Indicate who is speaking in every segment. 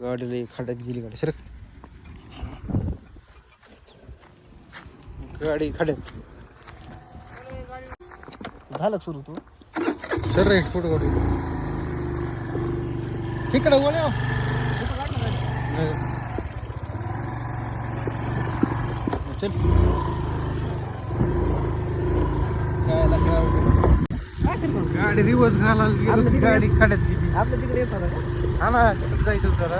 Speaker 1: गाडीला खड्यात गेली गाडी. सर गाडी खड्यात
Speaker 2: झालं सुरू तू?
Speaker 1: सर रे फोटो काढू तिकडं बोल. चल. काय गाडी रिवर्स घालायला गाडी खड्यात गेली.
Speaker 2: आपल्या तिकडे येत होता का
Speaker 1: हा ना जायचं जरा.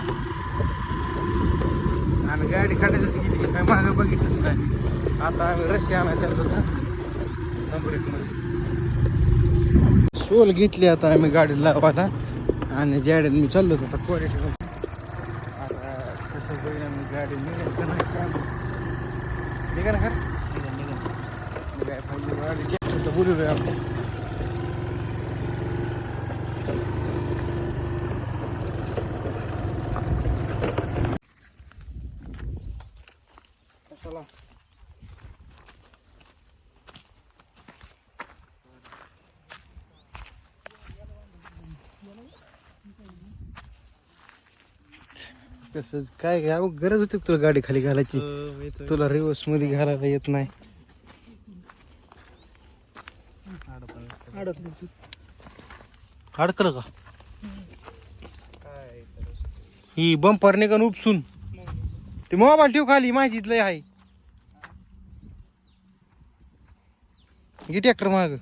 Speaker 1: आणि गाडी खड्यातच गेली काय मागं बघितलं काय आता आम्ही रशी आणायचं चाललो होतो. घेतली आता आम्ही गाडी लावायला. आणि जॅडेन मी चाललो होतो आता क्वालिटी आता कसं होईल आम्ही गाडी निघेल का नाही काय माहीत. का? काय पाहिजे गाडी तर बोलू आपण. चला. कसं काय घ्या गरज होती का तुला गाडी खाली घालायची? तुला रिवर्समध्ये घालायला येत नाही.
Speaker 2: अडकली
Speaker 1: का? ही बंपर निघून उपसून? ते मोबाईल ठेव खाली माहिती लय आहे. घे ट्रॅक्टर माग.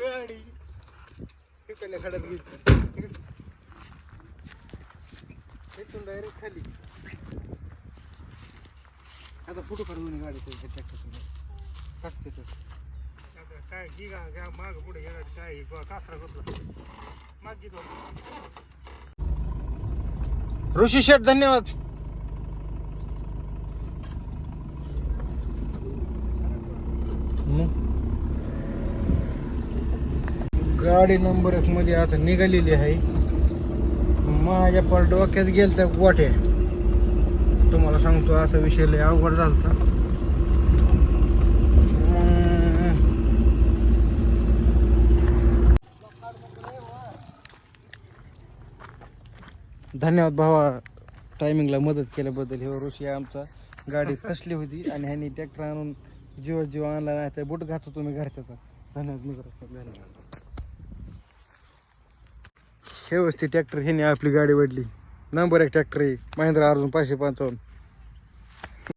Speaker 1: गाडी तिकडल्या खड्यात गेली इथून डायरेक्ट खाली आता फोटो काढून गाडी ट्रॅक्टर टाकते तसं
Speaker 2: काय की का माग पुढे काय कासरा करतो माग
Speaker 1: ऋषी शेठ धन्यवाद. गाडी नंबर एक मध्ये आता निघालेली आहे. माझ्या पर डोक्यात गेलता वाटे तुम्हाला सांगतो असा विषय लय अवघड झालता. धन्यवाद भावा टायमिंगला मदत केल्याबद्दल. हे ऋषी आमचा गाडी फसली होती आणि ह्यांनी ट्रॅक्टर आणून जीव जीव आणला नाही तर बूट घातो तुम्ही घरच्याचा. धन्यवाद मित्र धन्यवाद शेवटची ट्रॅक्टर ह्याने आपली गाडी वडली नंबर एक ट्रॅक्टर आहे महिंद्रा अर्जुन पाचशे पंचावन्न.